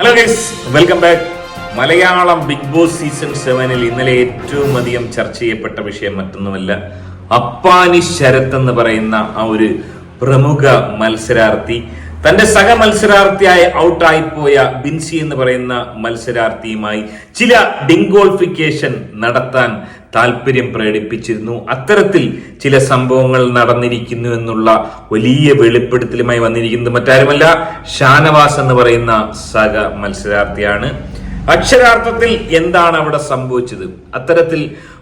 Hello guys welcome back Malayalam big boss season സെവനിൽ ഇന്നലെ ഏറ്റവും അധികം ചർച്ച ചെയ്യപ്പെട്ട വിഷയം മറ്റൊന്നുമല്ല അപ്പാനി ശരത് എന്ന് പറയുന്ന ആ ഒരു പ്രമുഖ മത്സരാർത്ഥി തന്റെ സഹ മത്സരാർത്ഥിയായി ഔട്ടായി പോയ ബിൻസി എന്ന് പറയുന്ന മത്സരാർത്ഥിയുമായി ചില ഡിങ്കോൾഫിക്കേഷൻ നടത്താൻ താല്പര്യം പ്രകടിപ്പിച്ചിരുന്നു. അത്തരത്തിൽ ചില സംഭവങ്ങൾ നടന്നിരിക്കുന്നു എന്നുള്ള വലിയ വെളിപ്പെടുത്തലുമായി വന്നിരിക്കുന്നത് മറ്റാരുമല്ല ഷാനവാസ് എന്ന് പറയുന്ന സഹ മത്സരാർത്ഥിയാണ് അക്ഷരാർത്ഥത്തിൽ എന്താണ് അവിടെ സംഭവിച്ചത്? അത്തരത്തിൽ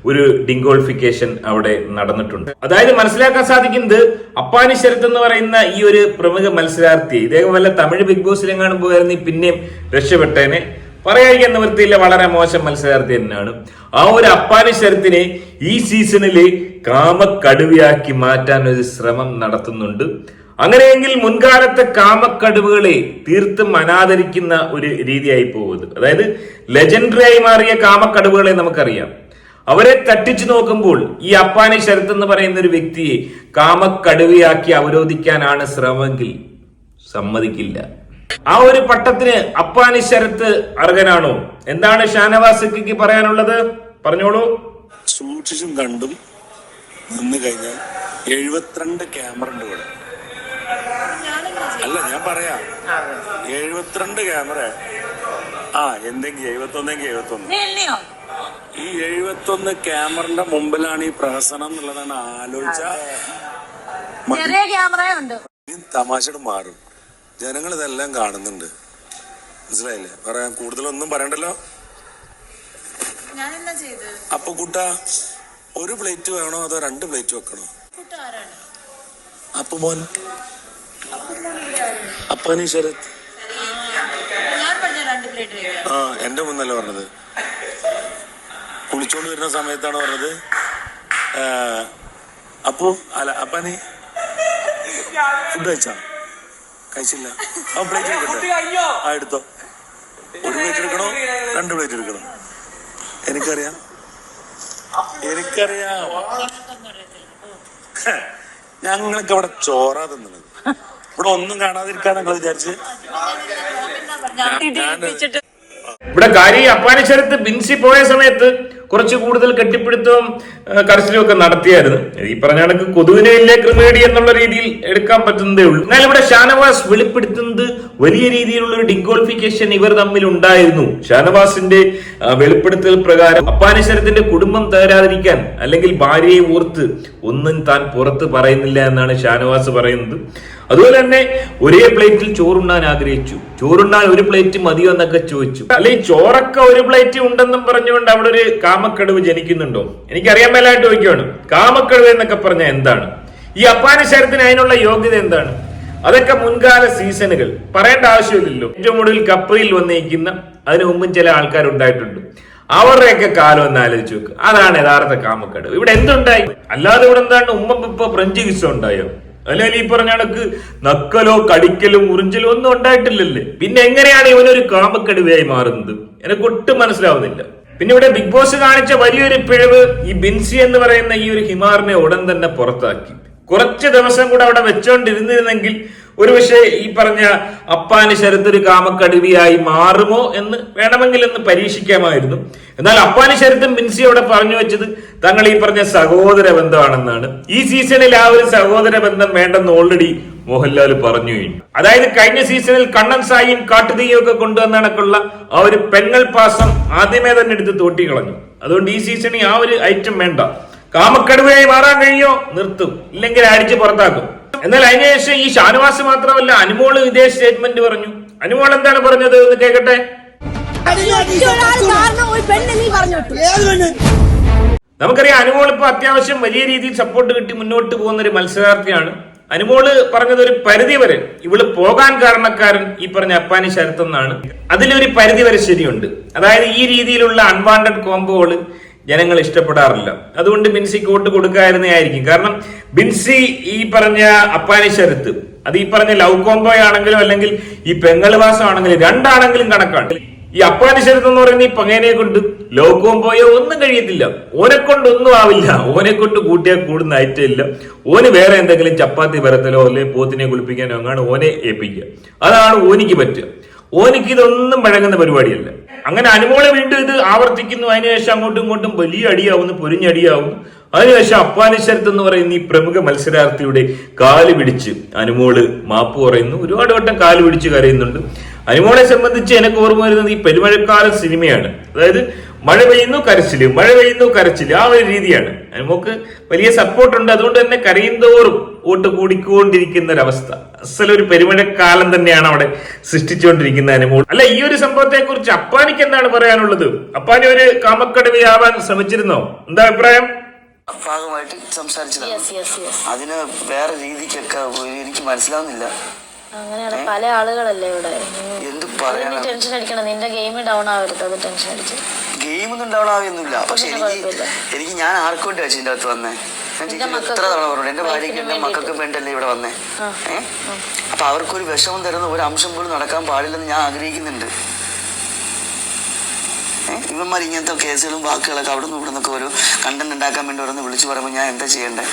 ഒരു ഡിങ്കോൾഫിക്കേഷൻ അവിടെ നടന്നിട്ടുണ്ട്. അതായത് മനസ്സിലാക്കാൻ സാധിക്കുന്നത് അപ്പാനി ശരത് എന്ന് പറയുന്ന ഈ ഒരു പ്രമുഖ മത്സരാർത്ഥി ഇദ്ദേഹം തമിഴ് ബിഗ് ബോസിലെങ്ങാനും പോയിരുന്നെങ്കിൽ പിന്നെയും രക്ഷപ്പെട്ടേനെ. പറയാതിരിക്കാൻ നിവൃത്തിയില്ല വളരെ മോശം മത്സരാർത്ഥി തന്നെയാണ്. ആ ഒരു അപ്പാനി ശരത്തിനെ ഈ സീസണിൽ കാമക്കടുവയാക്കി മാറ്റാൻ ഒരു ശ്രമം നടത്തുന്നുണ്ട്. അങ്ങനെയെങ്കിൽ മുൻകാലത്തെ കാമക്കടുവുകളെ തീർത്തും അനാദരിക്കുന്ന ഒരു രീതിയായി പോകുന്നത്. അതായത് ലെജൻഡറി ആയി മാറിയ കാമക്കടുവുകളെ നമുക്കറിയാം. അവരെ തട്ടിച്ചു നോക്കുമ്പോൾ ഈ അപ്പാനി ശരത് എന്ന് പറയുന്ന ഒരു വ്യക്തിയെ കാമക്കടുവയാക്കി അവരോധിക്കാനാണ് ശ്രമമെങ്കിൽ സമ്മതിക്കില്ല. ആ ഒരു പട്ടത്തിന് അപ്പാനി ശരത്ത് അർഹനാണോ? എന്താണ് ഷാനവാസിക്ക് പറയാനുള്ളത്? പറഞ്ഞോളൂ. സൂക്ഷിച്ചും കണ്ടും നിന്ന് കഴിഞ്ഞാൽ എഴുപത്തിരണ്ട് ക്യാമറ ഉണ്ട് ഇവിടെ. അല്ല ഞാൻ പറയാ. എഴുപത്തിരണ്ട് ക്യാമറ ആ എന്തെങ്കിലും എഴുപത്തൊന്നെങ്കിൽ എഴുപത്തൊന്ന്. ഈ എഴുപത്തൊന്ന് ക്യാമറന്റെ മുമ്പിലാണ് ഈ പ്രഹസനം എന്നുള്ളതാണ് ആലോചിച്ച ചെറിയ തമാശയുടെ മാറും. ജനങ്ങൾ ഇതെല്ലാം കാണുന്നുണ്ട്. മനസ്സിലായില്ലേ? പറയാൻ കൂടുതലൊന്നും പറയണ്ടല്ലോ? അപ്പൊ കുട്ട ഒരു പ്ലേറ്റ് വേണോ അതോ രണ്ട് പ്ലേറ്റ് വെക്കണോ? അപ്പൊ മോൻ അപ്പാനി ശരത് ഞാൻ പറഞ്ഞ രണ്ട് പ്ലേറ്റ് കഴിക്കാം ആ എന്റെ മുന്നല്ല പറഞ്ഞത്. കുളിച്ചോണ്ട് വരുന്ന സമയത്താണ് പറഞ്ഞത്. അപ്പോ അപ്പു അല്ല അപ്പാനി ഫുഡ് കഴിച്ചാ? കഴിച്ചില്ല. ആ പ്ലേറ്റ് എടുക്കട്ടെ? ആ എടുത്തോ. ഒരു പ്ലേറ്റ് എടുക്കണോ? രണ്ട് പ്ലേറ്റ് എടുക്കണോ? എനിക്കറിയാം. എനിക്കറിയാം. ഞങ്ങൾക്ക് ഇവിടെ ചോറാ തിന്നത് ഇവിടെ ഒന്നും കാണാതിരിക്കാൻ ഞങ്ങൾ വിചാരിച്ച് ഞാൻ ഇവിടെ കാര്യം അപ്പാനിശ്വരത്ത് ബിൻസി പോയ സമയത്ത് കുറച്ച് കൂടുതൽ കെട്ടിപ്പിടുത്തവും കരച്ചിലും ഒക്കെ നടത്തിയായിരുന്നു. ഈ പറഞ്ഞ കണക്ക് കൊതുവിനെ ഇല്ലേ ക്രിമേഡി എന്നുള്ള രീതിയിൽ എടുക്കാൻ പറ്റുന്നതേ ഉള്ളൂ. എന്നാൽ ഇവിടെ ഷാനവാസ് വെളിപ്പെടുത്തുന്നത് വലിയ രീതിയിലുള്ള ഒരു ഡിങ്കോൾഫിക്കേഷൻ ഇവർ തമ്മിൽ ഉണ്ടായിരുന്നു. ഷാനവാസിന്റെ വെളിപ്പെടുത്തൽ പ്രകാരം അപ്പാനശ്വരത്തിന്റെ കുടുംബം തകരാതിരിക്കാൻ അല്ലെങ്കിൽ ഭാര്യയെ ഓർത്ത് ഒന്നും താൻ പുറത്ത് പറയുന്നില്ല എന്നാണ് ഷാനവാസ് പറയുന്നത്. അതുപോലെ തന്നെ ഒരേ പ്ലേറ്റിൽ ചോറുണ്ണാൻ ആഗ്രഹിച്ചു. ചോറുണ്ണാൻ ഒരു പ്ലേറ്റ് മതിയോ എന്നൊക്കെ ചോദിച്ചു. അല്ലെ ചോറൊക്കെ ഒരു പ്ലേറ്റ് ഉണ്ടെന്നും പറഞ്ഞുകൊണ്ട് അവിടെ ഒരു കാമക്കടുവ് ജനിക്കുന്നുണ്ടോ? എനിക്കറിയാൻ മേലായിട്ട് ചോദിക്കുകയാണ്. കാമക്കടുവ് എന്നൊക്കെ പറഞ്ഞ എന്താണ്? ഈ അപ്പാനശരത്തിന് അതിനുള്ള യോഗ്യത എന്താണ്? അതൊക്കെ മുൻകാല സീസണുകൾ. പറയേണ്ട ആവശ്യമില്ലല്ലോ. ഏറ്റവും കൂടുതൽ കപ്പറിയിൽ വന്നിരിക്കുന്ന അതിനു മുമ്പും ചില ആൾക്കാർ ഉണ്ടായിട്ടുണ്ട് അവരുടെയൊക്കെ കാലം ഒന്ന് ആലോചിച്ച് നോക്ക്. അതാണ് യഥാർത്ഥ കാമക്കേട്. ഇവിടെ എന്തുണ്ടായി? അല്ലാതെ ഇവിടെ എന്താണ് ഉമ്മ ഇപ്പോ ഫ്രഞ്ച് കിസ് ഉണ്ടായോ? അല്ലെങ്കിൽ ഈ പറഞ്ഞ കണക്ക്? നക്കലോ കടിക്കലോ മുറിഞ്ചലോ ഒന്നും ഉണ്ടായിട്ടില്ലല്ലേ? പിന്നെ എങ്ങനെയാണ് ഇവനൊരു കാമക്കടുവയായി മാറുന്നത്? എനിക്ക് ഒട്ടും മനസ്സിലാവുന്നില്ല. പിന്നെ ഇവിടെ ബിഗ് ബോസ് കാണിച്ച വലിയൊരു പിഴവ് ഈ ബിൻസി എന്ന് പറയുന്ന ഈ ഒരു ഹിമാറിനെ ഉടൻ തന്നെ പുറത്താക്കി. കുറച്ച് ദിവസം കൂടെ അവിടെ വെച്ചോണ്ടിരുന്നിരുന്നെങ്കിൽ ഒരു പക്ഷേ ഈ പറഞ്ഞ അപ്പാന് ശരത്തൊരു കാമക്കടുവിയായി മാറുമോ എന്ന് വേണമെങ്കിൽ എന്ന് പരീക്ഷിക്കാമായിരുന്നു. എന്നാൽ അപ്പാന് ശരത്തും മിൻസി അവിടെ പറഞ്ഞു വെച്ചത് തങ്ങൾ ഈ പറഞ്ഞ സഹോദര ബന്ധമാണെന്നാണ്. ഈ സീസണിൽ ആ ഒരു സഹോദര ബന്ധം വേണ്ടെന്ന് ഓൾറെഡി മോഹൻലാൽ പറഞ്ഞു കഴിഞ്ഞു. അതായത് കഴിഞ്ഞ സീസണിൽ കണ്ണൻ സായിയും കാട്ടുതീയും ഒക്കെ കൊണ്ടുവന്നടക്കുള്ള ആ ഒരു പെങ്ങൾ പാസം ആദ്യമേ തന്നെ എടുത്ത് തോട്ടി കളഞ്ഞു അതുകൊണ്ട് ഈ സീസണിൽ ആ ഒരു ഐറ്റം വേണ്ട. കാമക്കടുവയായി മാറാൻ കഴിയോ നിർത്തും. ഇല്ലെങ്കിൽ അടിച്ച് പുറത്താക്കും. എന്നാൽ അതിനുശേഷം ഈ ഷാനവാസ് മാത്രമല്ല അനുമോൾ ഇതേ സ്റ്റേറ്റ്മെന്റ് പറഞ്ഞു. അനുമോൾ എന്താണ് പറഞ്ഞത് എന്ന് കേൾക്കട്ടെ ഒരാൾ പെണ്ണ് നീ പറഞ്ഞു വിട്ടു നമുക്കറിയാം അനുമോൾ ഇപ്പൊ അത്യാവശ്യം വലിയ രീതിയിൽ സപ്പോർട്ട് കിട്ടി മുന്നോട്ട് പോകുന്ന ഒരു മത്സരാർത്ഥിയാണ്. അനുമോൾ പറഞ്ഞത് ഒരു പരിധി വരെ. ഇവൾ പോകാൻ കാരണക്കാരൻ ഈ പറഞ്ഞ അപ്പാനി ശരത്തെന്നാണ്. അതിലൊരു പരിധി വരെ ശരിയുണ്ട്. അതായത് ഈ രീതിയിലുള്ള അൺവാണ്ടഡ് കോംബോകൾ ജനങ്ങൾ ഇഷ്ടപ്പെടാറില്ല. അതുകൊണ്ട് ബിൻസിക്ക് വോട്ട് കൊടുക്കാതിരുന്നതായിരിക്കും. കാരണം ബിൻസി ഈ പറഞ്ഞ അപ്പാനി ശരത്ത് അത് ഈ പറഞ്ഞ ലവ് കോംബോ ആണെങ്കിലും അല്ലെങ്കിൽ ഈ പെങ്ങളുവാസം ആണെങ്കിലും രണ്ടാണെങ്കിലും കണക്കാണ്. ഈ അപ്പാനിശരത്ത് എന്ന് പറയുന്ന ഈ പങ്ങേനെ കൊണ്ട് ലോകവും പോയോ ഒന്നും കഴിയത്തില്ല. ഓനെ കൊണ്ട് ഒന്നും ആവില്ല. ഓനെ കൊണ്ട് കൂട്ടിയാൽ കൂടുന്ന ഐറ്റം ഇല്ല. ഓന് വേറെ എന്തെങ്കിലും ചപ്പാത്തി വരത്തലോ അല്ലെ പോത്തിനെ കുളിപ്പിക്കാനോ അങ്ങാണ് ഓനെ ഏൽപ്പിക്കുക. അതാണ് ഓനിക്ക് പറ്റുക. ഓനിക്ക് ഇതൊന്നും വഴങ്ങുന്ന പരിപാടിയല്ല. അങ്ങനെ അനുമോളെ വീണ്ടും ഇത് ആവർത്തിക്കുന്നു. അതിനുശേഷം അങ്ങോട്ടും ഇങ്ങോട്ടും വലിയ അടിയാവുന്നു പൊരിഞ്ഞടിയാവുന്നു. അതിനുശേഷം അപ്പാനിശരത്ത് എന്ന് പറയുന്ന ഈ പ്രമുഖ മത്സരാർത്ഥിയുടെ കാൽ പിടിച്ച് അനുമോൾ മാപ്പ് പറയുന്നു. ഒരുപാട് വട്ടം കാൽ പിടിച്ച് കരയുന്നുണ്ട്. അനുമോളെ സംബന്ധിച്ച് എനിക്ക് ഓർമ്മ വരുന്നത് ഈ പെരുമഴക്കാല സിനിമയാണ്. അതായത് മഴ പെയ്യുന്നു കരച്ചിൽ. മഴ പെയ്യുന്നു കരച്ചിൽ. ആ ഒരു രീതിയാണ്. നമുക്ക് വലിയ സപ്പോർട്ട് ഉണ്ട്. അതുകൊണ്ട് തന്നെ കരയുന്തോറും വോട്ട് കൂടിക്കൊണ്ടിരിക്കുന്ന ഒരവസ്ഥ അസലൊരു പെരുമഴക്കാലം തന്നെയാണ് അവിടെ സൃഷ്ടിച്ചുകൊണ്ടിരിക്കുന്ന അനുമോൾ അല്ല ഈ ഒരു സംഭവത്തെ കുറിച്ച് അപ്പാനിക്ക് എന്താണ് പറയാനുള്ളത്? അപ്പാനി ഒരു കാമക്കടവിയാവാൻ ശ്രമിച്ചിരുന്നോ? എന്താ അഭിപ്രായം? ഭാഗമായിട്ട് സംസാരിച്ചതാണ്. യെസ് യെസ് യെസ് അതിന് വേറെ രീതിക്കൊക്കെ എനിക്ക് മനസ്സിലാവുന്നില്ല. അങ്ങനെയാണ് പല ആളുകളല്ലേ ഇവിടെ? എന്ത് നീ ടെൻഷൻ അടിക്കണം നിന്റെ ഗെയിം ഡൗൺ ആവരുത്. അത് ടെൻഷൻ അടിച്ച്. ഗെയിം ഒന്നും പക്ഷെ എനിക്ക് കുഴപ്പമില്ല. എനിക്ക് ഞാൻ ആർക്കും വേണ്ടി വെച്ചു ഇതിന്റെ അകത്ത് വന്നേ. ഞാൻ നിന്റെ ചേച്ചിയോട് മക്കൾക്ക്, എത്ര തവണ പറഞ്ഞു എന്റെ ഭാര്യയ്ക്ക് വൈഫിനും എന്റെ മക്കൾക്കും വേണ്ടല്ലേ ഇവിടെ വന്നേ? ആ. അപ്പൊ അവർക്കൊരു വിഷമം തരുന്ന ഒരു അംശം പോലും നടക്കാൻ പാടില്ലെന്ന് ഞാൻ ആഗ്രഹിക്കുന്നുണ്ട്? ഇവന്മാർ ഇങ്ങനത്തെ കേസുകളും വാക്കുകളൊക്കെ അവിടെ നിന്ന് ഇവിടെ നിന്നൊക്കെ ഒരു കണ്ടന്റ് ഉണ്ടാക്കാൻ വേണ്ടി ഓരോന്ന് വിളിച്ചു പറയുമ്പോൾ ഞാൻ എന്താ ചെയ്യണ്ടേ?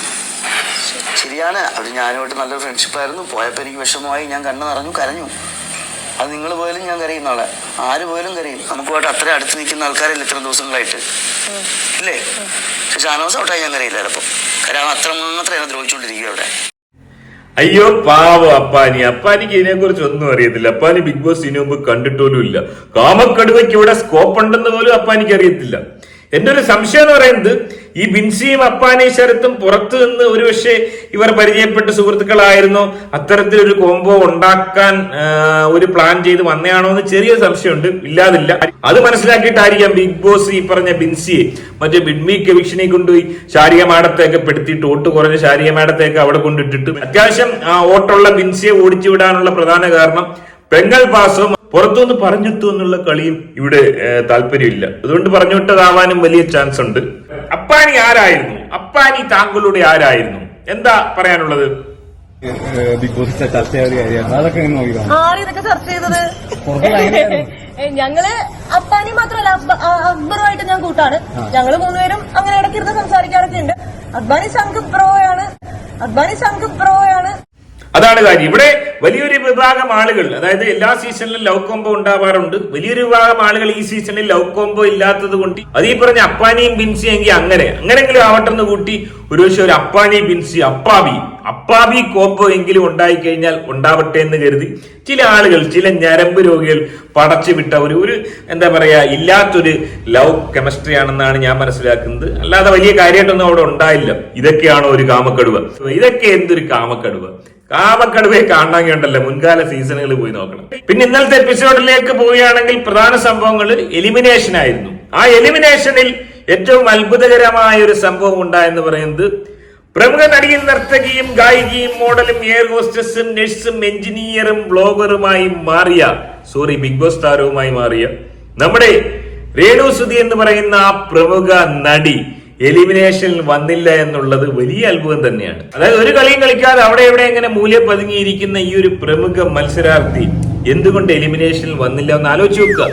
ശരിയാണ്. അവർ ഞാനുമായിട്ട് നല്ലൊരു ഫ്രണ്ട്ഷിപ്പായിരുന്നു പോയപ്പോൾ എനിക്ക് വിഷമമായി. ഞാൻ കണ്ണു നിറഞ്ഞു കരഞ്ഞു. അത് നിങ്ങൾ പോയാലും ഞാൻ കരയുന്ന ആളെ. ആര് പോയാലും കരയും. നമുക്കുമായിട്ട് അത്ര അടുത്ത് നിൽക്കുന്ന ആൾക്കാരല്ല ഇത്ര ദിവസങ്ങളായിട്ട്? ഇല്ലേ? പക്ഷെ ഷാനോസ് ഔട്ടായി ഞാൻ കരയില്ല ചിലപ്പോൾ കാരണം അത്രമാത്രം എന്നെ ദ്രോഹിച്ചുകൊണ്ടിരിക്കുക അവിടെ. അയ്യോ പാവ അപ്പാനി. അപ്പാനിക്ക് ഇതിനെ കുറിച്ച് ഒന്നും അറിയത്തില്ല. അപ്പാനി ബിഗ് ബോസ് ഇതിനു മുമ്പ് കണ്ടിട്ടോലും ഇല്ല കാമക്കടുവയ്ക്ക് ഇവിടെ സ്കോപ്പ് ഉണ്ടെന്ന് പോലും അപ്പാനിക്ക് അറിയത്തില്ല. എന്റെ ഒരു സംശയം എന്ന് പറയുന്നത് ഈ ബിൻസിയും അപ്പാനി ശരത്തും പുറത്തു നിന്ന് ഒരുപക്ഷെ ഇവർ പരിചയപ്പെട്ട സുഹൃത്തുക്കളായിരുന്നു. അത്തരത്തിലൊരു കോംബോ ഉണ്ടാക്കാൻ ഒരു പ്ലാൻ ചെയ്ത് വന്നയാണോ എന്ന് ചെറിയ സംശയമുണ്ട്. ഇല്ലാതില്ല. അത് മനസ്സിലാക്കിയിട്ടായിരിക്കാം ബിഗ് ബോസ് ഈ പറഞ്ഞ ബിൻസിയെ. മറ്റേ ബിഡ്മി കെവിഷനെ കൊണ്ടുപോയി ശാരിക മാഡത്തെയൊക്കെ പെടുത്തിയിട്ട് ഓട്ട് കുറഞ്ഞ ശാരിക മാഡത്തെയൊക്കെ അവിടെ കൊണ്ടിട്ടിട്ട് അത്യാവശ്യം ഓട്ടുള്ള ബിൻസിയെ ഓടിച്ചു വിടാനുള്ള പ്രധാന കാരണം പെങ്ങൽ പാസവും പുറത്തുനിന്ന് പറഞ്ഞെത്തു എന്നുള്ള കളിയും ഇവിടെ താല്പര്യമില്ല. അതുകൊണ്ട് പറഞ്ഞുവിട്ടതാവാനും വലിയ ചാൻസ് ഉണ്ട്. അപ്പാനി ആരായിരുന്നു? അപ്പാനി താങ്കളുടെ ആരായിരുന്നു? എന്താ പറയാനുള്ളത്? ഞങ്ങൾ അപ്പാനി മാത്രമല്ല അക്ബറുമായിട്ട് ഞാൻ കൂട്ടാണ്. ഞങ്ങൾ മൂന്നുപേരും അങ്ങനെ ഇടയ്ക്കിരുന്ന് സംസാരിക്കാറൊക്കെ ഉണ്ട്. അദ്വാനി സംഘ് പ്രോയാണ് അദ്വാനി സംഘ് പ്രോയാണ് അതാണ് കാര്യം. ഇവിടെ വലിയൊരു വിഭാഗം ആളുകൾ അതായത് എല്ലാ സീസണിലും ലവ് കോംബോ ഉണ്ടാവാറുണ്ട്. വലിയൊരു വിഭാഗം ആളുകൾ ഈ സീസണിൽ ലവ് കോംബോ ഇല്ലാത്തത് കൊണ്ട് അത് പറഞ്ഞ അപ്പാനിയും ബിൻസി എങ്കിൽ അങ്ങനെ അങ്ങനെങ്കിലും ആവട്ടെ എന്ന് കൂട്ടി ഒരു പക്ഷെ ഒരു അപ്പാനി ബിൻസി അപ്പാവി അപ്പാവി കോംബോ എങ്കിലും ഉണ്ടായി കഴിഞ്ഞാൽ ഉണ്ടാവട്ടെ എന്ന് കരുതി ചില ആളുകൾ ചില ഞരമ്പ് രോഗികൾ പടച്ചു വിട്ട ഒരു ഒരു എന്താ പറയാ ഇല്ലാത്തൊരു ലവ് കെമിസ്ട്രി ആണെന്നാണ് ഞാൻ മനസ്സിലാക്കുന്നത്. അല്ലാതെ വലിയ കാര്യമായിട്ടൊന്നും അവിടെ ഉണ്ടായില്ല. ഇതൊക്കെയാണോ ഒരു കാമക്കടുവ? ഇതൊക്കെ എന്തൊരു കാമക്കടുവ? കാമക്കടുവയെ കാണണമെങ്കിൽ ഉണ്ടല്ലോ മുൻകാല സീസണുകളിൽ പോയി നോക്കണം. പിന്നെ ഇന്നലത്തെ എപ്പിസോഡിലേക്ക് പോവുകയാണെങ്കിൽ പ്രധാന സംഭവങ്ങൾ എലിമിനേഷൻ ആയിരുന്നു. ആ എലിമിനേഷനിൽ ഏറ്റവും അത്ഭുതകരമായ ഒരു സംഭവം ഉണ്ടായെന്ന് പറയുന്നത് പ്രമുഖ നടിയും നർത്തകിയും ഗായികയും മോഡലും എയർ ഹോസ്റ്റസും നഴ്സും എഞ്ചിനീയറും ബ്ലോഗറുമായി മാറിയ സോറി ബിഗ് ബോസ് താരവുമായി മാറിയ നമ്മുടെ രേണു സുധി എന്ന് പറയുന്ന ആ പ്രമുഖ നടി എലിമിനേഷനിൽ വന്നില്ല എന്നുള്ളത് വലിയ അത്ഭുതം തന്നെയാണ്. അതായത് ഒരു കളിയും കളിക്കാതെ അവിടെ എവിടെ എങ്ങനെ മൂല്യം പതുങ്ങിയിരിക്കുന്ന ഈ ഒരു പ്രമുഖ മത്സരാർത്ഥി എന്തുകൊണ്ട് എലിമിനേഷനിൽ വന്നില്ല എന്ന് ആലോചിച്ച് നോക്കുക.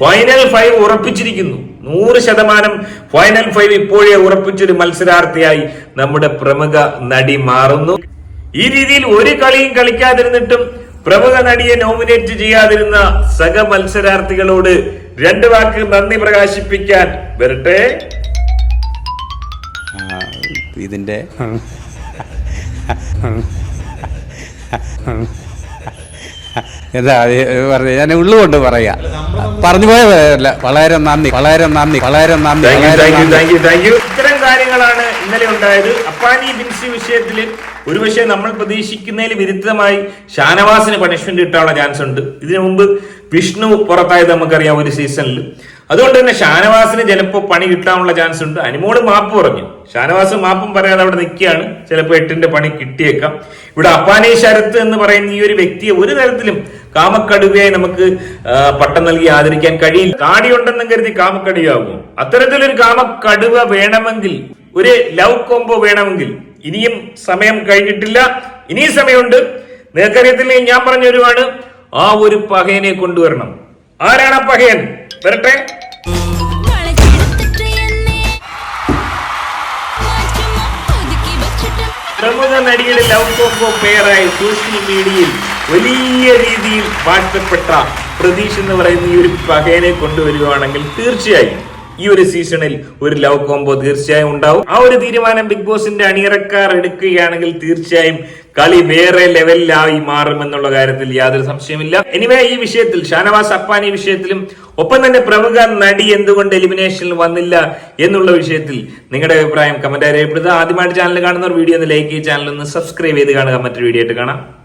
ഫൈനൽ ഫൈവ് ഉറപ്പിച്ചിരിക്കുന്നു. നൂറ് ശതമാനം ഫൈനൽ ഫൈവ് ഇപ്പോഴേ ഉറപ്പിച്ചൊരു മത്സരാർത്ഥിയായി നമ്മുടെ പ്രമുഖ നടി മാറുന്നു. ഈ രീതിയിൽ ഒരു കളിയും കളിക്കാതിരുന്നിട്ടും പ്രമുഖ നടിയെ നോമിനേറ്റ് ചെയ്യാതിരുന്ന സഹ മത്സരാർത്ഥികളോട് രണ്ട് വാക്ക് നന്ദി പ്രകാശിപ്പിക്കാൻ വരട്ടെ. ഇതിന്റെ എന്താ പറഞ്ഞു ഞാൻ ഉള്ളുകൊണ്ട് പറയാ. പറഞ്ഞു പോയതല്ല വളരെ നന്ദി വളരെ നന്ദി വളരെ നന്ദി ഇത്തരം കാര്യങ്ങളാണ് ഇന്നലെ ഉണ്ടായത്. അപ്പാനി ബിൻസി വിഷയത്തിൽ ഒരുപക്ഷെ നമ്മൾ പ്രതീക്ഷിക്കുന്നതിൽ വിരുദ്ധമായി ഷാനവാസിന് പണിഷ്മെന്റ് കിട്ടാനുള്ള ചാൻസ് ഉണ്ട്. ഇതിനു മുമ്പ് വിഷ്ണു പുറത്തായത് നമുക്കറിയാം ഒരു സീസണിൽ അതുകൊണ്ട് തന്നെ ഷാനവാസിന് ചിലപ്പോൾ പണി കിട്ടാനുള്ള ചാൻസ് ഉണ്ട്. അനുമോട് മാപ്പ് പറഞ്ഞു. ഷാനവാസ് മാപ്പും പറയാതെ അവിടെ നിൽക്കുകയാണ്. ചിലപ്പോൾ എട്ടിന്റെ പണി കിട്ടിയേക്കാം. ഇവിടെ അപ്പാനി ശരത്ത് എന്ന് പറയുന്ന ഈ ഒരു വ്യക്തിയെ ഒരു തരത്തിലും കാമക്കടുവയായി നമുക്ക് പട്ടം നൽകി ആദരിക്കാൻ കഴിയില്ല. കാടി ഉണ്ടെന്നും കരുതി കാമക്കടുവയാകുമോ? അത്തരത്തിലൊരു കാമക്കടുവ വേണമെങ്കിൽ ഒരു ലവ് കോംബോ വേണമെങ്കിൽ ഇനിയും സമയം കഴിഞ്ഞിട്ടില്ല. ഇനിയും സമയമുണ്ട്. നിങ്ങൾക്കറിയത്തില്ലെങ്കിൽ ഞാൻ പറഞ്ഞു വരുവാണ് ആ ഒരു പകയനെ കൊണ്ടുവരണം. ആരാണ് ആ പകയൻ വരട്ടെ. നടിയുടെ ലവ് പേരായി പെയറായി സോഷ്യൽ മീഡിയയിൽ വലിയ രീതിയിൽ വാഴ്ത്തപ്പെട്ട പ്രതീഷ് എന്ന് പറയുന്ന ഈ ഒരു പകയനെ കൊണ്ടുവരികയാണെങ്കിൽ തീർച്ചയായും ഈ ഒരു സീസണിൽ ഒരു ലവ് കോംബോ തീർച്ചയായും ഉണ്ടാവും. ആ ഒരു തീരുമാനം ബിഗ് ബോസിന്റെ അണിയറക്കാർ എടുക്കുകയാണെങ്കിൽ തീർച്ചയായും കളി വേറെ ലെവലിലായി മാറുമെന്നുള്ള കാര്യത്തിൽ യാതൊരു സംശയമില്ല എനിവേ ഈ വിഷയത്തിൽ ഷാനവാസ് അപ്പാനി വിഷയത്തിലും ഒപ്പം തന്നെ പ്രമുഖ നടി എന്തുകൊണ്ട് എലിമിനേഷനിൽ വന്നില്ല എന്നുള്ള വിഷയത്തിൽ നിങ്ങളുടെ അഭിപ്രായം കമന്റ് അറിയപ്പെടുക ആദ്യമായിട്ട് ചാനൽ കാണുന്നവർ വീഡിയോ ഒന്ന് ലൈക്ക് ചെയ്ത് ചാനൽ ഒന്ന് സബ്സ്ക്രൈബ് ചെയ്ത് കാണുക. മറ്റൊരു വീഡിയോ ആയിട്ട് കാണാം.